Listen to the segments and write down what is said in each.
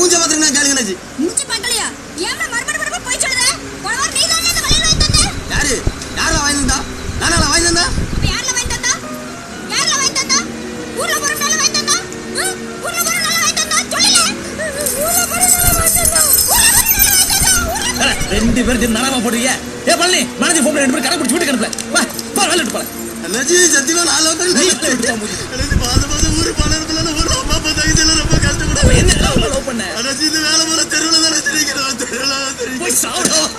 மூஞ்ச பாத்துறீங்க கேளுங்கனாச்சு மூஞ்சி பார்க்கலையா? ஏம்ல மறுபடியும் மறுபடியும் போய் சொல்லுற போன நீ தான் இந்த வலையில வாங்கி யாரு? யாரா வாங்கி தந்தா நானா வாங்கி தந்தா ரெண்டு பேரும் நரமா போடுறீங்க? ஏ பழனி மனதி போன் ரெண்டு பேரும் கடை பிடிச்சி வீட்டுக்கு அனுப்பல. வா பா வேலை எடுப்பாங்க சத்தியமா நாலு கடைசி வேலை போல தெருவில் தானே தெரிவிக்கிறோம் தெருவில் தான் தெரிவிக்க சாப்பிடும்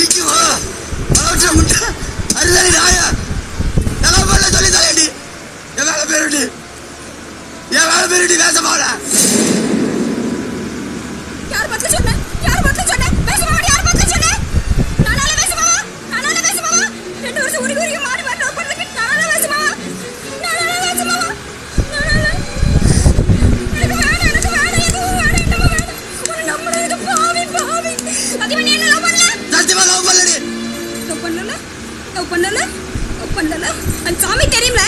இங்கே வா. அவற்றை முட்டை. அதுதான் ராயா நல்லா பண்ணல சொல்லி தலையடி என் வேலை பேருடி என் வேலை பேருடி பேச பண்ணல? லவ் பண்ணல? லவ் பண்ணல? அந்த சாமி தெரியும்ல?